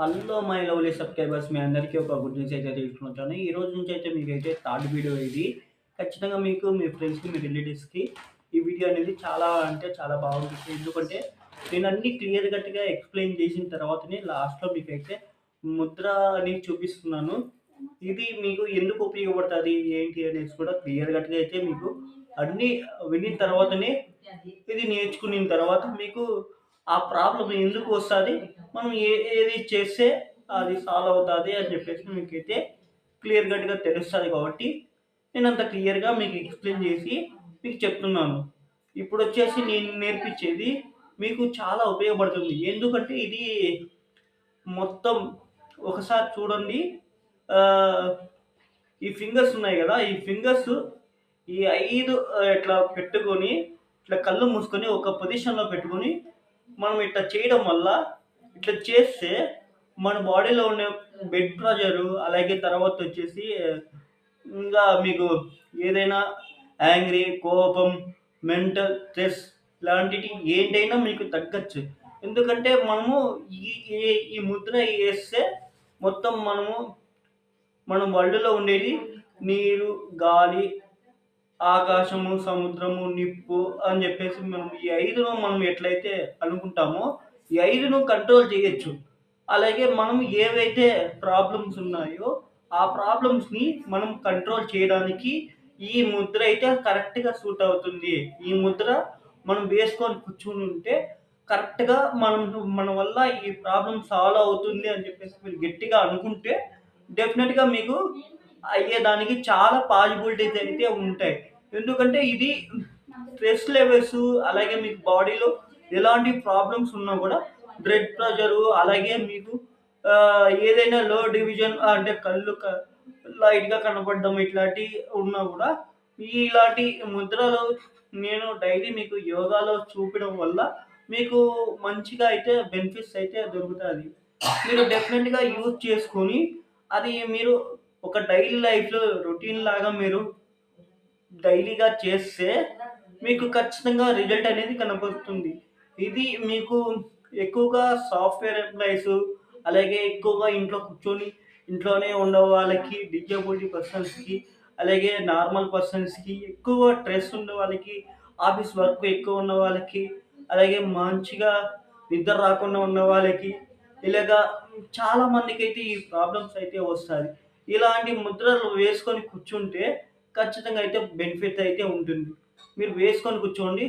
Hello my lovely subscribers మీ అందరికీ ఒక గుడ్ న్యూస్ అయితే తీసుకుని ఈ రోజు నుంచి అయితే మీకైతే థర్డ్ వీడియో ఇది. ఖచ్చితంగా మీకు మీ ఫ్రెండ్స్కి మీ రిలేటివ్స్కి ఈ వీడియో అనేది చాలా అంటే చాలా బాగుంటుంది. ఎందుకంటే నేను అన్ని క్లియర్ కట్గా ఎక్స్ప్లెయిన్ చేసిన తర్వాతనే లాస్ట్లో మీకైతే ముద్ర అని చూపిస్తున్నాను. ఇది మీకు ఎందుకు ఉపయోగపడుతుంది ఏంటి అనేది కూడా క్లియర్ కట్గా అయితే మీకు అన్నీ వినిన తర్వాతనే ఇది నేర్చుకున్న తర్వాత మీకు ఆ ప్రాబ్లం ఎందుకు వస్తుంది? మనం ఏ ఏది చేస్తే అది సాల్వ్ అవుతుంది అని చెప్పేసి మీకైతే క్లియర్ కట్గా తెలుస్తుంది కాబట్టి నేను అంత క్లియర్గా మీకు ఎక్స్ప్లెయిన్ చేసి మీకు చెప్తున్నాను. ఇప్పుడు వచ్చేసి నేను నేర్పించేది మీకు చాలా ఉపయోగపడుతుంది. ఎందుకంటే ఇది మొత్తం ఒకసారి చూడండి. ఈ ఫింగర్స్ ఉన్నాయి కదా ఈ ఫింగర్స్ ఈ ఐదు ఇట్లా పెట్టుకొని ఇట్లా కళ్ళు మూసుకొని ఒక పొజిషన్లో పెట్టుకొని మనం ఇట్లా చేయడం వల్ల ఇట్లా చేస్తే మన బాడీలో ఉండే బెడ్ ప్రెషరు అలాగే తర్వాత వచ్చేసి ఇంకా మీకు ఏదైనా యాంగ్రీ కోపం మెంటల్ స్ట్రెస్ ఇలాంటివి ఏంటైనా మీకు తగ్గచ్చు. ఎందుకంటే మనము ఈ ఈ- ఈ ముద్ర వేస్తే మొత్తం మనము మన వరల్డ్లో ఉండేది నీరు గాలి ఆకాశము సముద్రము నిప్పు అని చెప్పేసి మనం ఈ ఐదును మనం ఎట్లయితే అనుకుంటామో ఈ ఐదును కంట్రోల్ చేయొచ్చు. అలాగే మనం ఏవైతే ప్రాబ్లమ్స్ ఉన్నాయో ఆ ప్రాబ్లమ్స్ని మనం కంట్రోల్ చేయడానికి ఈ ముద్ర అయితే కరెక్ట్గా సూట్ అవుతుంది. ఈ ముద్ర మనం వేసుకొని కూర్చుని ఉంటే కరెక్ట్గా మనం మన వల్ల ఈ ప్రాబ్లం సాల్వ్ అవుతుంది అని చెప్పేసి మీరు గట్టిగా అనుకుంటే డెఫినెట్గా మీకు అయ్యేదానికి చాలా పాజిబిలిటీస్ అయితే ఉంటాయి. ఎందుకంటే ఇది స్ట్రెస్ లెవెల్స్ అలాగే మీకు బాడీలో ఎలాంటి ప్రాబ్లమ్స్ ఉన్నా కూడా బ్లడ్ ప్రెషరు అలాగే మీకు ఏదైనా లో డివిజన్ అంటే కళ్ళు క- లైట్గా కనపడడం ఇట్లాంటి ఉన్నా కూడా ఇలాంటి ముద్రలు నేను డైలీ మీకు యోగాలో చూపడం వల్ల మీకు మంచిగా అయితే బెనిఫిట్స్ అయితే దొరుకుతుంది మీరు డెఫినెట్గా యూజ్ చేసుకొని అది మీరు ఒక డైలీ లైఫ్లో రొటీన్ లాగా మీరు డైలీగా చేస్తే మీకు ఖచ్చితంగా రిజల్ట్ అనేది కనబడుతుంది. ఇది మీకు ఎక్కువగా సాఫ్ట్వేర్ ఎంప్లాయీస్ అలాగే ఎక్కువగా ఇంట్లో కూర్చొని ఇంట్లోనే ఉన్న వాళ్ళకి డిజబిలిటీ పర్సన్స్కి అలాగే నార్మల్ పర్సన్స్కి ఎక్కువ స్ట్రెస్ ఉన్న వాళ్ళకి ఆఫీస్ వర్క్ ఎక్కువ ఉన్న వాళ్ళకి అలాగే మంచిగా నిద్ర రాకుండా ఉన్న వాళ్ళకి ఇలాగా చాలామందికి అయితే ఈ ప్రాబ్లమ్స్ అయితే వస్తాయి. ఇలాంటి ముద్రలు వేసుకొని కూర్చుంటే ఖచ్చితంగా అయితే బెనిఫిట్ అయితే ఉంటుంది. మీరు వేసుకొని కూర్చోండి.